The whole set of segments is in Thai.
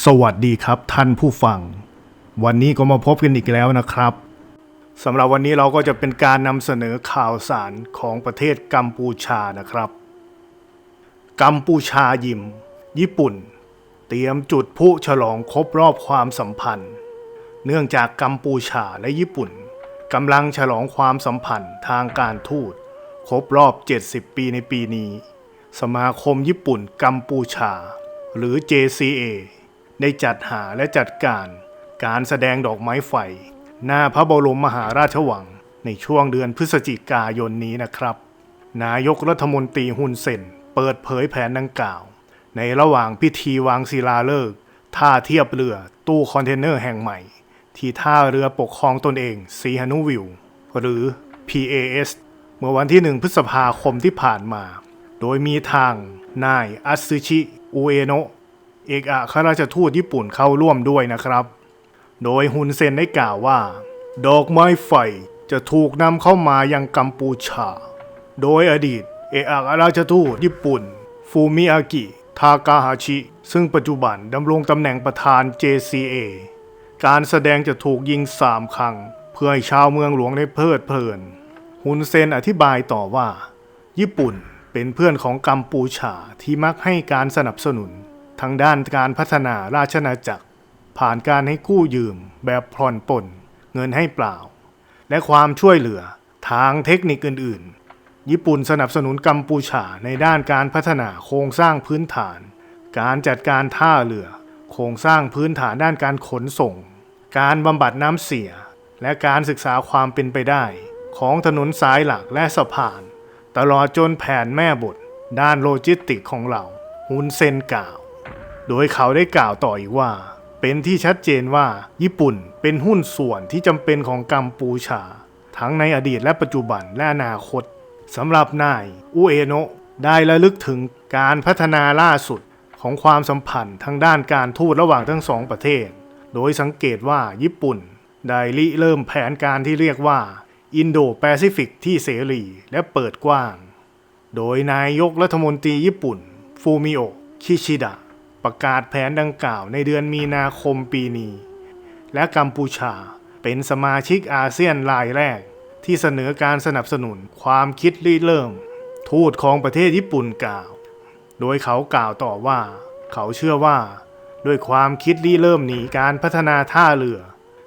สวัสดีครับท่านผู้ฟัง วันนี้ก็มาพบกันอีกแล้วนะครับสำหรับวันนี้เราก็จะเป็นการนำเสนอข่าวสารของประเทศกัมพูชานะครับ กัมพูชายิม ญี่ปุ่น เตรียมจุดพลุฉลองครบรอบความสัมพันธ์ เนื่องจากกัมพูชาและญี่ปุ่นกำลังฉลองความสัมพันธ์ทางการทูตครบรอบ 70 ปีในปีนี้ สมาคมญี่ปุ่นกัมพูชา หรือ JCA ได้จัดหาและจัดการการแสดงดอกไม้ไฟ หน้าพระบรมมหาราชวัง ในช่วงเดือนพฤศจิกายนนี้นะครับ นายกรัฐมนตรีฮุนเซนเปิดเผยแผนดังกล่าว ในระหว่างพิธีวางศิลาฤกษ์ท่าเทียบเรือตู้คอนเทนเนอร์แห่งใหม่ ที่ท่าเรือปกครองตนเองซีฮานุวิวหรือ PAS เมื่อวันที่ 1 พฤษภาคมที่ผ่านมา โดยมีทางนายอัตสึชิ อุเอโนะ เอกอัครราชทูตญี่ปุ่นเข้าร่วมด้วยนะครับ โดยฮุนเซนได้กล่าวว่า ดอกไม้ไฟจะถูกนำเข้ามายังกัมพูชา โดยอดีต เอกอัครราชทูตญี่ปุ่น ฟูมิอากิ ทากาฮาชิ ซึ่งปัจจุบันดำรงตำแหน่งประธาน JCA การแสดงจะถูกยิงสามครั้ง เพื่อให้ชาวเมืองหลวงได้เพลิดเพลินฮุนเซนอธิบายต่อว่า ญี่ปุ่นเป็นเพื่อนของกัมพูชาที่มักให้การสนับสนุน ทางด้านการพัฒนาราชอาณาจักร ผ่านการให้กู้ยืมแบบผ่อนปลนเงินให้เปล่า และความช่วยเหลือทางเทคนิคอื่น ๆ ญี่ปุ่นสนับสนุนกัมพูชาในด้านการพัฒนาโครงสร้างพื้นฐาน การจัดการท่าเรือ โครงสร้างพื้นฐานด้านการขนส่ง การบำบัดน้ำเสีย และการศึกษาความเป็นไปได้ ของถนนสายหลักและสะพาน ตลอดจนแผนแม่บท ด้านโลจิสติกของเราฮุนเซนกล่าว โดยเขาได้กล่าวต่ออีกว่า เป็นที่ชัดเจนว่า ญี่ปุ่นเป็นหุ้นส่วนที่จำเป็นของกัมพูชา ทั้งในอดีตและปัจจุบันและอนาคตสำหรับนายอุเอโนะได้ระลึกถึงการพัฒนาล่าสุดของความสัมพันธ์ทางด้านการทูตระหว่างทั้งสองประเทศ โดยสังเกตว่าญี่ปุ่นได้ริเริ่มแผนการที่เรียกว่าอินโดแปซิฟิกที่เสรีและเปิดกว้าง โดยนายกรัฐมนตรีญี่ปุ่น ฟูมิโอะ คิชิดะ ประกาศแผนดังกล่าวในเดือนมีนาคมปีนี้ และกัมพูชาเป็นสมาชิกอาเซียนรายแรก ที่เสนอการสนับสนุนความคิดริเริ่ม ทูตของประเทศญี่ปุ่นกล่าว โดยเขากล่าวต่อว่า เขาเชื่อว่า ด้วยความคิดริเริ่มนี้การพัฒนาท่าเรือ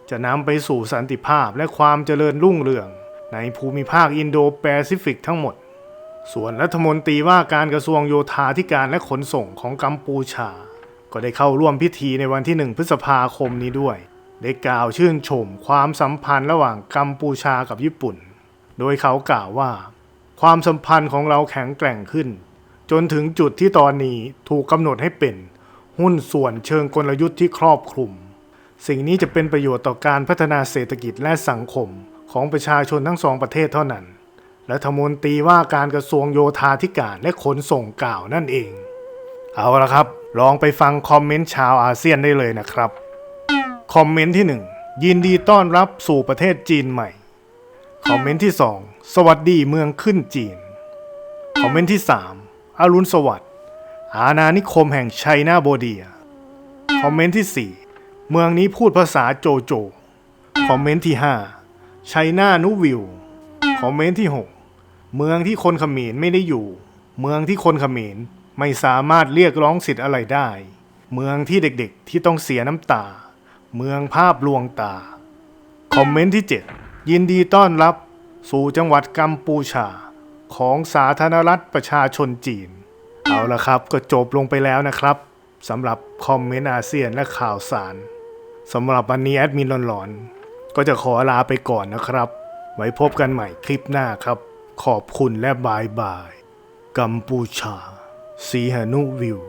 จะนำไปสู่สันติภาพและความเจริญรุ่งเรืองในภูมิภาคอินโดแปซิฟิกทั้งหมด ส่วนรัฐมนตรีว่าการกระทรวงโยธาธิการและขนส่งของกัมพูชา ก็ได้เข้าร่วมพิธีในวันที่ 1 พฤษภาคมนี้ด้วย ได้กล่าวชื่นชมความสัมพันธ์ระหว่างกัมพูชากับญี่ปุ่น โดยเขากล่าวว่า ความสัมพันธ์ของเราแข็งแกร่งขึ้น จนถึงจุดที่ตอนนี้ถูกกำหนดให้เป็น หุ้นส่วนเชิงกลยุทธ์ที่ครอบคลุม สิ่งนี้จะเป็นประโยชน์ต่อการพัฒนาเศรษฐกิจและสังคมของประชาชนทั้งสองประเทศเท่านั้นรัฐมนตรีว่าการกระทรวงโยธาธิการและขนส่งกล่าวนั่นเอง เอาละครับ ลองไปฟังคอมเมนต์ชาวอาเซียนได้เลยนะครับ คอมเมนต์ที่ 1 ยินดีต้อนรับสู่ประเทศจีนใหม่ คอมเมนต์ที่ 2 สวัสดีเมืองขึ้นจีน คอมเมนต์ที่ 3 อรุณสวัสดิ์อาณานิคมแห่งไชน่าโบเดีย คอมเมนต์ที่ 4 เมืองนี้พูดภาษาโจโจ คอมเมนต์ที่ 5 ไชน่านูวิว คอมเมนต์ที่ 6 เมืองที่คนเขมรไม่ได้อยู่ เมืองที่คนเขมร ไม่สามารถเรียกร้องสิทธิ์อะไรได้ เมืองที่เด็กๆที่ต้องเสียน้ำตา เมืองภาพลวงตา คอมเมนต์ที่ 7 ยินดีต้อนรับสู่จังหวัดกัมพูชา ของสาธารณรัฐประชาชนจีน เอาละครับก็จบลงไปแล้วนะครับสำหรับคอมเมนต์อาเซียนและข่าวสารสำหรับวันนี้แอดมินหลอนๆ ก็จะขอลาไปก่อนนะครับ ไว้พบกันใหม่คลิปหน้าครับ ขอบคุณและบายบาย กัมพูชา สีหนุวิว